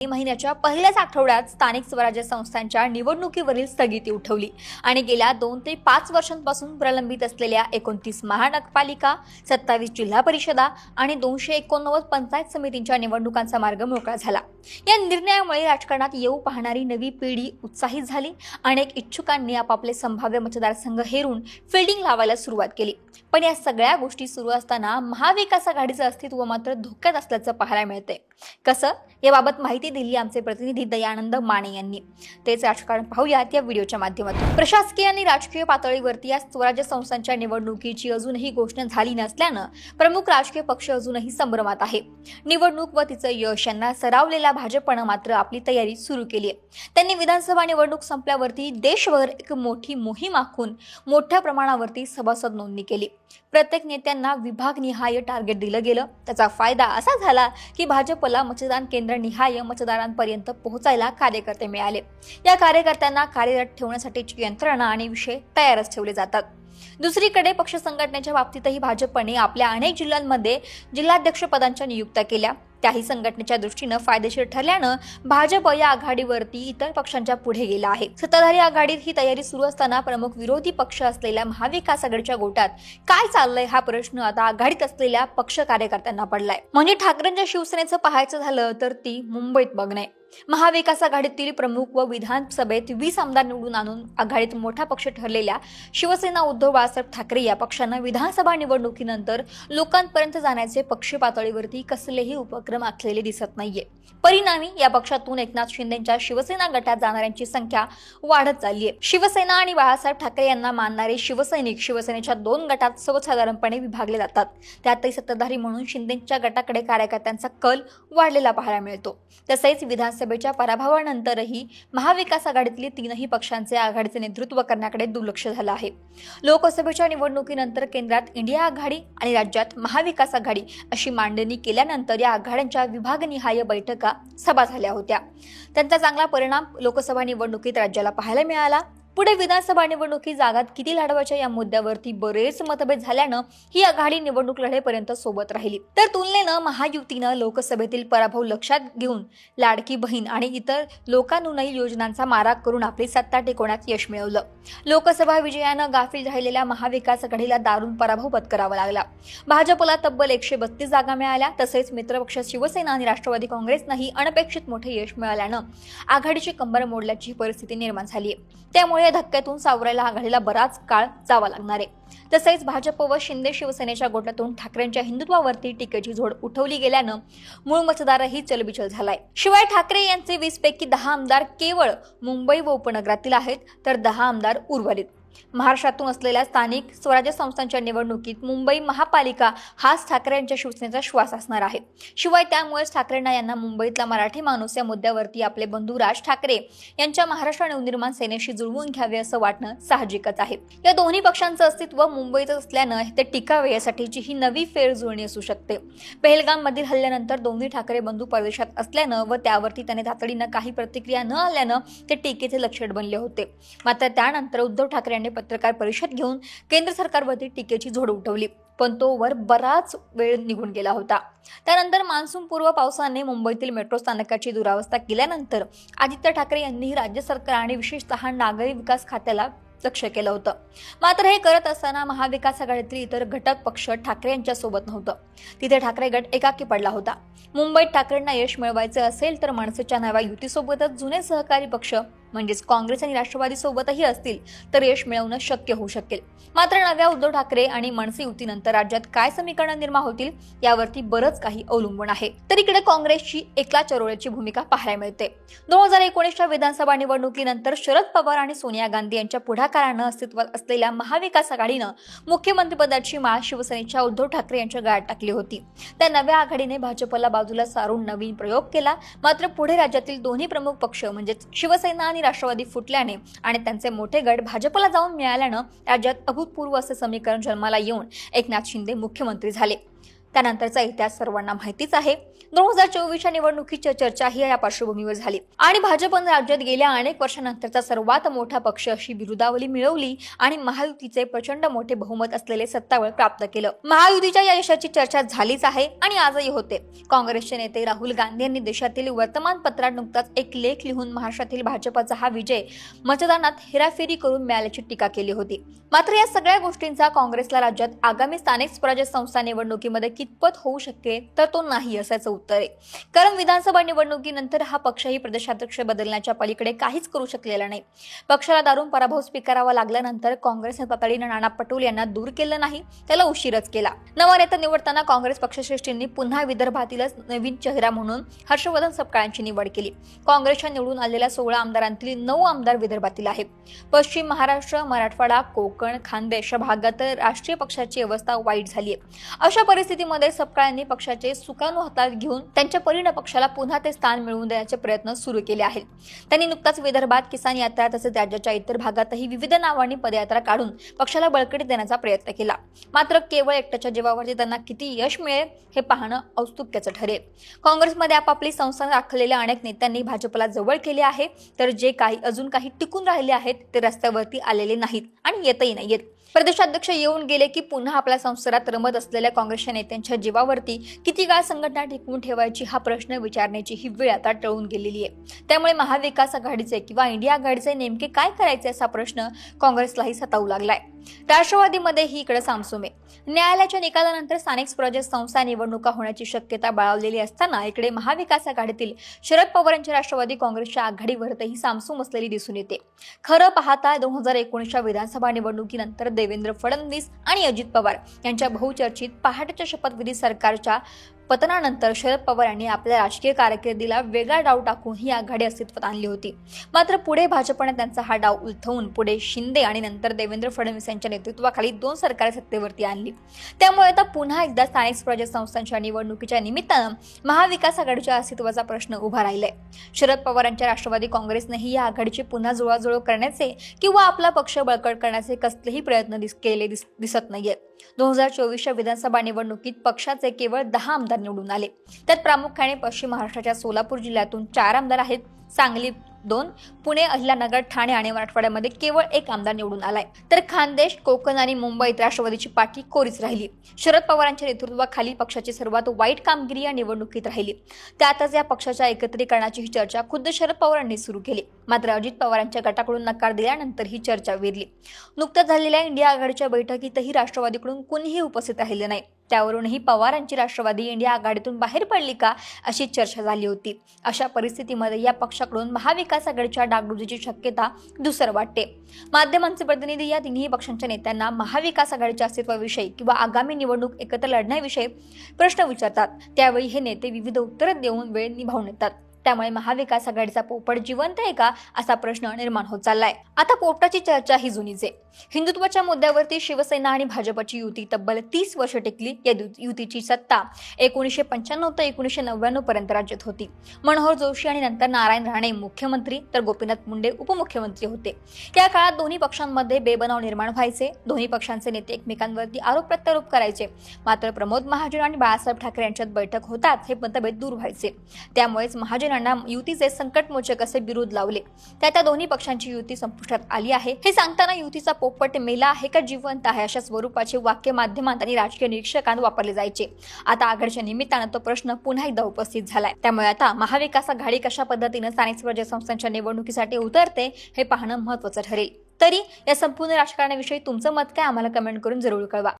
मे महिन्याच्या पहिल्याच आठवड्यात स्थानिक स्वराज्य संस्थांच्या निवडणुकीवरील स्थगिती उठवली आणि गेल्या दोन ते पाच वर्षांपासून प्रलंबित असलेल्या एकोणतीस महानगरपालिका सत्तावीस जिल्हा परिषदा आणि दोनशे एकोणनव्वद पंचायत समितींच्या निवडणुकांचा मार्ग मोकळा झाला. या निर्णयामुळे राजकारणात येऊ पाहणारी नवी पिढी उत्साहित झाली अनेक इच्छुकांनी आपापले संभाव्य मतदारसंघ हेरून फिल्डिंग लावायला सुरुवात केली. पण या सगळ्या गोष्टी सुरू असताना महाविकास आघाडीचं अस्तित्व मात्र धोक्यात असल्याचं पाहायला मिळते कसं? याबाबत माहिती दिली आमचे प्रतिनिधी दयानंद माने यांनी. तेच राजकारण पाहूयात या व्हिडिओच्या माध्यमातून. प्रशासकीय आणि राजकीय पातळीवरती या स्वराज्य संस्थांच्या निवडणुकीची अजूनही घोषणा झाली नसल्यानं प्रमुख राजकीय पक्ष अजूनही संभ्रमात आहे. निवडणूक व तिचं यश यांना सरावलेल्या भाजपनं मात्र आपली तयारी सुरू केली आहे. त्यांनी विधानसभा निवडणूक संपल्यावरती देशभर एक मोठी मोहीम आखून मोठ्या प्रमाणावरती सभासद नोंदणी केली. प्रत्येक नेत्यांना विभागनिहाय टार्गेट दिलं गेलं. त्याचा फायदा असा झाला की भाजप भाजपला मतदान केंद्र निहाय मतदारांपर्यंत पोहोचायला कार्यकर्ते मिळाले. या कार्यकर्त्यांना कार्यरत ठेवण्यासाठीची यंत्रणा आणि विषय तयारच ठेवले जातात. दुसरीकडे पक्ष संघटनेच्या बाबतीतही भाजपने आपल्या अनेक जिल्ह्यांमध्ये जिल्हाध्यक्ष पदांच्या नियुक्त्या केल्या. त्याही संघटनेच्या दृष्टीनं फायदेशीर ठरल्यानं भाजप या आघाडीवरती इतर पक्षांच्या पुढे गेला आहे. सत्ताधारी आघाडीत ही तयारी सुरू असताना प्रमुख विरोधी पक्ष असलेल्या महाविकास आघाडीच्या गोटात काय चाललंय हा प्रश्न आता आघाडीत असलेल्या पक्ष कार्यकर्त्यांना पडलाय. म्हणजे ठाकरेंच्या शिवसेनेचं पाहायचं झालं तर ती मुंबईत बघणे. महाविकास आघाडीतील प्रमुख व विधानसभेत वीस आमदार निवडून आणून आघाडीत मोठा पक्ष ठरलेल्या शिवसेना उद्धव बाळासाहेब ठाकरे या पक्षानं विधानसभा निवडणुकीनंतर लोकांपर्यंत जाण्याचे पक्ष पातळीवरती कसलेही उपक्रम आखलेले दिसत नाहीये. परिणामी या पक्षातून एकनाथ शिंदेच्या शिवसेना गटात जाणाऱ्यांची संख्या वाढत चालली आहे शिवसेना आणि बाळासाहेब ठाकरे यांना मानणारे शिवसैनिक शिवसेनेच्या दोन गटात सर्वसाधारणपणे विभागले जातात. त्यातही सत्ताधारी म्हणून शिंदेच्या गटाकडे कार्यकर्त्यांचा कल वाढलेला पाहायला मिळतो. तसेच विधान विधानसभेच्या पराभवानंतरही महाविकास आघाडीतली तीनही पक्षांचे आघाडीचे नेतृत्व करण्याकडे दुर्लक्ष झालं आहे. लोकसभेच्या निवडणुकीनंतर केंद्रात इंडिया आघाडी आणि राज्यात महाविकास आघाडी अशी मांडणी केल्यानंतर या आघाड्यांच्या विभागनिहाय बैठका सभा झाल्या होत्या. त्यांचा चांगला परिणाम लोकसभा निवडणुकीत राज्याला पाहायला मिळाला. पुढे विधानसभा निवडणुकी जागात किती लढवायच्या या मुद्द्यावरती बरेच मतभेद झाल्यानं ही आघाडी निवडणूक लढेपर्यंत सोबत राहिली. तर तुलनेनं महायुतीनं लोकसभेतील पराभव लक्षात घेऊन लाडकी बहीण आणि इतर लोकानुनयी योजनांचा मारा करून आपली सत्ता टिकवण्यात यश मिळवलं. लोकसभा विजयानं गाफील राहिलेल्या महाविकास आघाडीला दारुण पराभव पत्करावा लागला. भाजपला तब्बल एकशे बत्तीस जागा मिळाल्या तसेच मित्रपक्ष शिवसेना आणि राष्ट्रवादी काँग्रेसनंही अनपेक्षित मोठे यश मिळाल्यानं आघाडीची कंबर मोडल्याची परिस्थिती निर्माण झाली आहे त्यामुळे या धक्क्यातून सावरायला आघाडीला बराच काळ जावा लागणार आहे. तसेच भाजप व शिंदे शिवसेनेच्या गोटातून ठाकरेंच्या हिंदुत्वावरती टीकेची झोड उठवली गेल्यानं मूळ मतदारही चलबिचल झालाय. शिवाय ठाकरे यांचे वीस पैकी दहा आमदार केवळ मुंबई व उपनगरातील आहेत तर दहा आमदार उर्वरित. महाराष्ट्रातून असलेल्या स्थानिक स्वराज्य संस्थांच्या निवडणुकीत मुंबई महापालिका हाच ठाकरे यांच्या शिवसेनेचा श्वास असणार आहे. शिवाय त्यामुळेच ठाकरेंना यांना मुंबईतला मराठी माणूस या मुद्द्यावरती आपले बंधू राज ठाकरे यांच्या महाराष्ट्र नवनिर्माण सेनेशी जुळवून घ्यावे असं वाटणं साहजिकच आहे. या दोन्ही पक्षांचं अस्तित्व मुंबईत असल्यानं ते टिकावे यासाठीची ही नवी फेर जुळणी असू शकते. मधील हल्ल्यानंतर दोन्ही ठाकरे बंधू परदेशात असल्यानं व त्यावरती त्याने तातडीनं काही प्रतिक्रिया न आल्यानं ते टीकेचे लक्षण बनले होते. मात्र त्यानंतर उद्धव ठाकरे यांनी पत्रकार परिषद घेऊन केंद्र सरकारवरती टीकेची झोड उठवली. पण तो वर बराच वेळ निघून गेला होता. त्यानंतर मान्सूनपूर्व पावसाने मुंबईतील मेट्रो स्थानकाची दुरावस्था केल्यानंतर आदित्य ठाकरे यांनीही राज्य सरकार आणि विशेषतः नागरी विकास खात्याला लक्ष केलं होतं. मात्र हे करत असताना महाविकास आघाडीतील इतर घटक पक्ष ठाकरे यांच्या सोबत नव्हतं. तिथे ठाकरे गट एकाकी पडला होता. मुंबईत ठाकरेंना यश मिळवायचं असेल तर मनसेच्या नव्या युतीसोबतच जुने सहकारी पक्ष म्हणजेच काँग्रेस आणि राष्ट्रवादी सोबतही असतील तर यश मिळवणं शक्य होऊ शकेल. मात्र नव्या उद्धव ठाकरे आणि मनसे युतीनंतर राज्यात काय समीकरण निर्माण होतील यावरती बरंच काही अवलंबून आहे. तर इकडे काँग्रेसची एकला चरोळ्याची भूमिका पाहायला मिळते. दोन हजार एकोणीसच्या विधानसभा निवडणुकीनंतर शरद पवार आणि सोनिया गांधी यांच्या पुढाकारानं अस्तित्वात असलेल्या महाविकास आघाडीनं मुख्यमंत्रीपदाची माळ शिवसेनेच्या उद्धव ठाकरे यांच्या गळ्यात टाकली होती. त्या नव्या आघाडीने भाजपला बाजूला सारून नवीन प्रयोग केला. मात्र पुढे राज्यातील दोन्ही प्रमुख पक्ष म्हणजेच शिवसेना आणि राष्ट्रवादी फुटल्याने आणि त्यांचे मोठे गट भाजपला जाऊन मिळाल्यानं राज्यात अभूतपूर्व असे समीकरण जन्माला येऊन एकनाथ शिंदे मुख्यमंत्री झाले. त्यानंतरचा इतिहास सर्वांना माहितीच आहे. दोन हजार चोवीसच्या निवडणुकीची चर्चा ही या पार्श्वभूमीवर झाली. आणि भाजपनं राज्यात गेल्या अनेक वर्षानंतरचा सर्वात मोठा पक्ष अशी बिरुदावली मिळवली आणि महायुतीचे प्रचंड मोठे बहुमत असलेले सत्तावळ प्राप्त केलं. महायुतीच्या या यशाची चर्चा झालीच आहे आणि आजही होते. काँग्रेसचे नेते राहुल गांधी यांनी देशातील वर्तमानपत्रात नुकताच एक लेख लिहून महाराष्ट्रातील भाजपचा हा विजय मतदानात हेराफेरी करून मिळाल्याची टीका केली होती. मात्र या सगळ्या गोष्टींचा काँग्रेसला राज्यात आगामी स्थानिक स्वराज्य संस्था निवडणुकीमध्ये कितपत होऊ शकते तर तो नाही असं उत्तर आहे. कारण विधानसभा निवडणुकीनंतर हा पक्षही प्रदेशाध्यक्ष बदलण्याच्या पलीकडे काहीच करू शकलेला नाही. पक्षाला दारून पराभव स्वीकारावा लागल्यानंतर काँग्रेसने तातडीनं नाना पटोल यांना दूर केलं नाही त्याला उशीरच केला. नवा नेता निवडताना काँग्रेस पक्षश्रेष्ठींनी पुन्हा विदर्भातीलच नवीन चेहरा म्हणून हर्षवर्धन सपकाळांची निवड केली. काँग्रेसच्या निवडून आलेल्या सोळा आमदारांतील नऊ आमदार विदर्भातील आहेत. पश्चिम महाराष्ट्र मराठवाडा कोकण खानदेश भागात राष्ट्रीय पक्षाची अवस्था वाईट झाली आहे अशा परिस्थिती परिस्थितीमध्ये सपकाळांनी पक्षाचे सुकाणू हातात घेऊन त्यांच्या परिण पक्षाला पुन्हा ते स्थान मिळवून देण्याचे प्रयत्न सुरू केले आहेत. त्यांनी नुकताच विदर्भात किसान यात्रा तसेच राज्याच्या इतर भागातही विविध नावांनी पदयात्रा काढून पक्षाला बळकटी देण्याचा प्रयत्न केला. मात्र केवळ एकट्याच्या जीवावरती त्यांना किती यश मिळेल हे पाहणं औत्सुक्याचं ठरेल. काँग्रेसमध्ये आपापली संस्था दाखवलेल्या अनेक नेत्यांनी भाजपला जवळ केले आहे. तर जे काही अजून काही टिकून राहिले आहेत ते रस्त्यावरती आलेले नाहीत आणि येतही नाहीयेत. प्रदेशाध्यक्ष येऊन गेले की पुन्हा आपल्या संसारात रमत असलेल्या काँग्रेसच्या नेत्यांच्या जीवावरती किती काळ संघटना टिकवून ठेवायची हा प्रश्न विचारण्याची ही वेळ आता टळून गेलेली आहे. त्यामुळे महाविकास आघाडीचे किंवा इंडिया आघाडीचे नेमके काय करायचे असा प्रश्न काँग्रेसलाही सतावू लागलाय. राष्ट्रवादीमध्ये ही इकडे सामसूम आहे. न्यायालयाच्या निकालानंतर स्थानिक स्वराज्य संस्था निवडणुका होण्याची शक्यता बाळवलेली असताना इकडे महाविकास आघाडीतील शरद पवार यांच्या राष्ट्रवादी काँग्रेसच्या आघाडीवरतही सामसूम असलेली दिसून येते. खरं पाहता दोन हजार एकोणीसच्या विधानसभा निवडणुकीनंतर देवेंद्र फडणवीस आणि अजित पवार यांच्या बहुचर्चित पहाटेच्या शपथविधी सरकारच्या पतनानंतर शरद पवार यांनी आपल्या राजकीय कारकिर्दीला वेगळा डाव टाकून ही आघाडी अस्तित्वात आणली होती. मात्र पुढे भाजपने त्यांचा हा डाव उलथवून पुढे शिंदे आणि नंतर देवेंद्र फडणवीस यांच्या नेतृत्वाखाली दोन सरकारे सत्तेवरती आणली. त्यामुळे आता पुन्हा एकदा स्थानिक स्वराज्य संस्थांच्या निवडणुकीच्या निमित्तानं महाविकास आघाडीच्या अस्तित्वाचा प्रश्न उभा राहिलाय. शरद पवार यांच्या राष्ट्रवादी काँग्रेसनेही या आघाडीची पुन्हा जुळवाजुळव करण्याचे किंवा आपला पक्ष बळकट करण्याचे कसलेही प्रयत्न दिस केले दिस दिसत नाहीये दोन हजार चोवीसच्या विधानसभा निवडणुकीत पक्षाचे केवळ दहा आमदार निवडून आले. त्यात प्रामुख्याने पश्चिम महाराष्ट्राच्या सोलापूर जिल्ह्यातून चार आमदार आहेत. सांगली दोन पुणे अहिल्यानगर ठाणे आणि मराठवाड्यामध्ये केवळ एक आमदार निवडून आलाय. तर खानदेश कोकण आणि मुंबईत राष्ट्रवादीची पाठी कोरीच राहिली. शरद पवारांच्या नेतृत्वाखाली पक्षाची सर्वात वाईट कामगिरी या निवडणुकीत राहिली. त्यातच या पक्षाच्या एकत्रीकरणाची ही चर्चा खुद्द शरद पवारांनी सुरू केली. मात्र अजित पवारांच्या गटाकडून नकार दिल्यानंतर ही चर्चा विरली. नुकत्याच झालेल्या इंडिया आघाडीच्या बैठकीतही राष्ट्रवादीकडून कुणीही उपस्थित राहिले नाही. त्यावरूनही पवारांची राष्ट्रवादी इंडिया आघाडीतून बाहेर पडली का अशी चर्चा झाली होती. अशा परिस्थितीमध्ये या पक्षाकडून महाविकास आघाडीच्या डागडुजीची शक्यता दुसर वाटते. माध्यमांचे प्रतिनिधी या तिन्ही पक्षांच्या नेत्यांना महाविकास आघाडीच्या अस्तित्वाविषयी किंवा आगामी निवडणूक एकत्र लढण्याविषयी प्रश्न विचारतात. त्यावेळी हे नेते विविध उत्तरं देऊन वेळ निभावून येतात. त्यामुळे महाविकास आघाडीचा पोपट जिवंत आहे का असा प्रश्न निर्माण होत चाललाय. आता पोपटाची चर्चा ही जुनीच आहे. हिंदुत्वाच्या मुद्द्यावरती शिवसेना आणि भाजपची युती तब्बल तीस वर्ष टिकली. या युतीची सत्ता एकोणीसशे पंच्याण्णव ते एकोणीशे नव्याण्णव पर्यंत राज्यात होती. मनोहर जोशी आणि नंतर नारायण राणे मुख्यमंत्री तर गोपीनाथ मुंडे उपमुख्यमंत्री होते. या काळात दोन्ही पक्षांमध्ये बेबनाव निर्माण व्हायचे. दोन्ही पक्षांचे नेते एकमेकांवरती आरोप प्रत्यारोप करायचे. मात्र प्रमोद महाजन आणि बाळासाहेब ठाकरे यांच्यात बैठक होतात हे मतभेद दूर व्हायचे. त्यामुळेच महाजन यांना युतीचे संकटमोचक असे विरोध लावले त्या त्या दोन्ही पक्षांची युती संपुष्टात आली आहे. हे सांगताना युतीचा पोपट मेला आहे का जिवंत आहे अशा स्वरूपाचे वाक्य माध्यमांत आणि राजकीय निरीक्षकांत वापरले जायचे. आता आघाडीच्या निमित्तानं तो प्रश्न पुन्हा एकदा उपस्थित झालाय. त्यामुळे आता महाविकास आघाडी कशा पद्धतीनं स्थानिक स्वराज्य संस्थांच्या निवडणुकीसाठी उतरते हे पाहणं महत्वाचं ठरेल. तरी या संपूर्ण राजकारणाविषयी तुमचं मत काय? आम्हाला कमेंट करून जरूर कळवा.